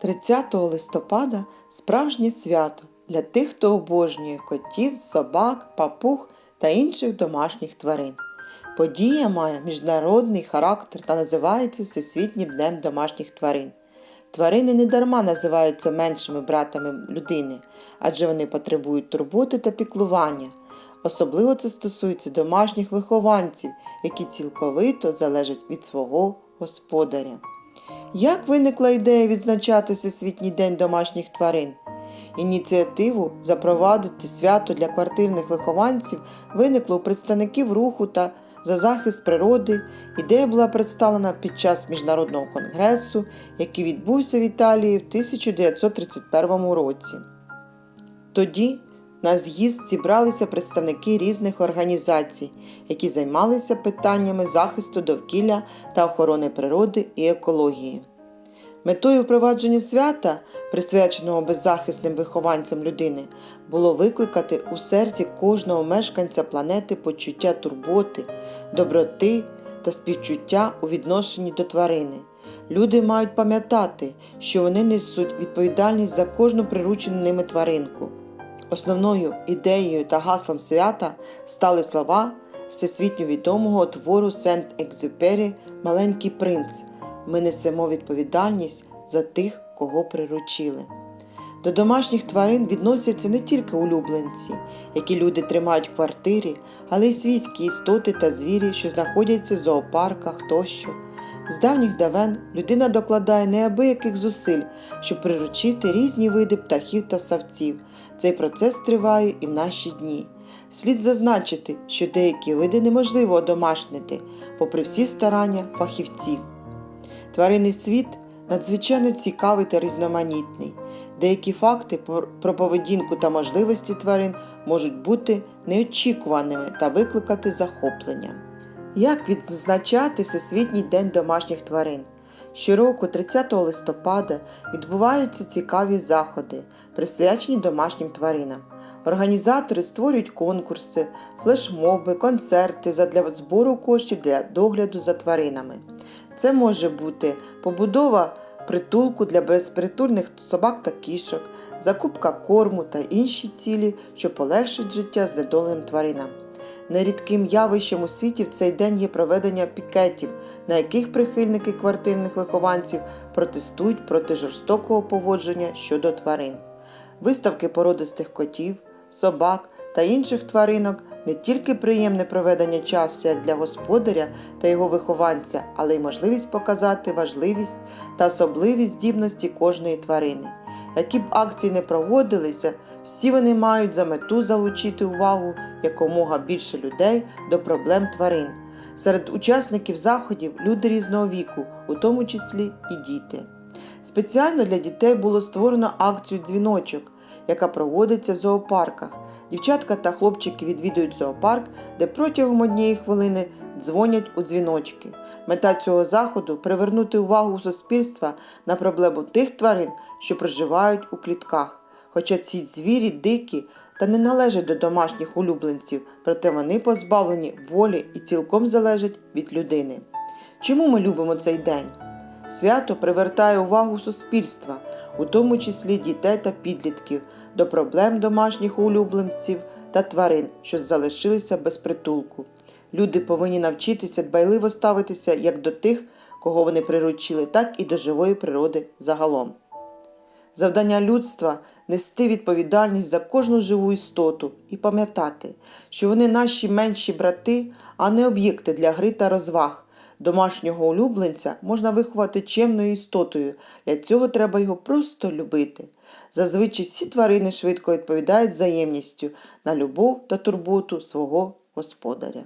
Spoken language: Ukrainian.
30 листопада справжнє свято для тих, хто обожнює котів, собак, папуг та інших домашніх тварин. Подія має міжнародний характер та називається Всесвітнім днем домашніх тварин. Тварини не дарма називаються меншими братами людини, адже вони потребують турботи та піклування. Особливо це стосується домашніх вихованців, які цілковито залежать від свого господаря. Як виникла ідея відзначати Всесвітній день домашніх тварин? Ініціативу запровадити свято для квартирних вихованців виникло у представників руху та за захист природи. Ідея була представлена під час міжнародного конгресу, який відбувся в Італії в 1931 році. Тоді на з'їзд зібралися представники різних організацій, які займалися питаннями захисту довкілля та охорони природи і екології. Метою впровадження свята, присвяченого беззахисним вихованцям людини, було викликати у серці кожного мешканця планети почуття турботи, доброти та співчуття у відношенні до тварини. Люди мають пам'ятати, що вони несуть відповідальність за кожну приручену ними тваринку. Основною ідеєю та гаслом свята стали слова всесвітньо відомого твору Сент-Екзюпері Маленький принц. Ми несемо відповідальність за тих, кого приручили. До домашніх тварин відносяться не тільки улюбленці, які люди тримають в квартирі, але й свійські істоти та звірі, що знаходяться в зоопарках тощо. З давніх давен людина докладає неабияких зусиль, щоб приручити різні види птахів та савців. Цей процес триває і в наші дні. Слід зазначити, що деякі види неможливо одомашнити, попри всі старання фахівців. Тваринний світ надзвичайно цікавий та різноманітний. Деякі факти про поведінку та можливості тварин можуть бути неочікуваними та викликати захоплення. Як відзначати Всесвітній день домашніх тварин? Щороку, 30 листопада, відбуваються цікаві заходи, присвячені домашнім тваринам. Організатори створюють конкурси, флешмоби, концерти задля збору коштів для догляду за тваринами. Це може бути побудова притулку для безпритульних собак та кішок, закупка корму та інші цілі, що полегшать життя знедоленим тваринам. Нерідким явищем у світі в цей день є проведення пікетів, на яких прихильники квартирних вихованців протестують проти жорстокого поводження щодо тварин. Виставки породистих котів, собак та інших тваринок не тільки приємне проведення часу як для господаря та його вихованця, але й можливість показати важливість та особливість здібності кожної тварини. Які б акції не проводилися, всі вони мають за мету залучити увагу якомога більше людей до проблем тварин. Серед учасників заходів люди різного віку, у тому числі і діти. Спеціально для дітей було створено акцію Дзвіночок, яка проводиться в зоопарках. Дівчатка та хлопчики відвідують зоопарк, де протягом однієї хвилини дзвонять у дзвіночки. Мета цього заходу привернути увагу суспільства на проблему тих тварин, що проживають у клітках. Хоча ці звірі дикі та не належать до домашніх улюбленців, проте вони позбавлені волі і цілком залежать від людини. Чому ми любимо цей день? Свято привертає увагу суспільства, у тому числі дітей та підлітків, до проблем домашніх улюбленців та тварин, що залишилися без притулку. Люди повинні навчитися дбайливо ставитися як до тих, кого вони приручили, так і до живої природи загалом. Завдання людства нести відповідальність за кожну живу істоту і пам'ятати, що вони наші менші брати, а не об'єкти для гри та розваг. Домашнього улюбленця можна виховати чемною істотою, для цього треба його просто любити. Зазвичай всі тварини швидко відповідають взаємністю на любов та турботу свого господаря.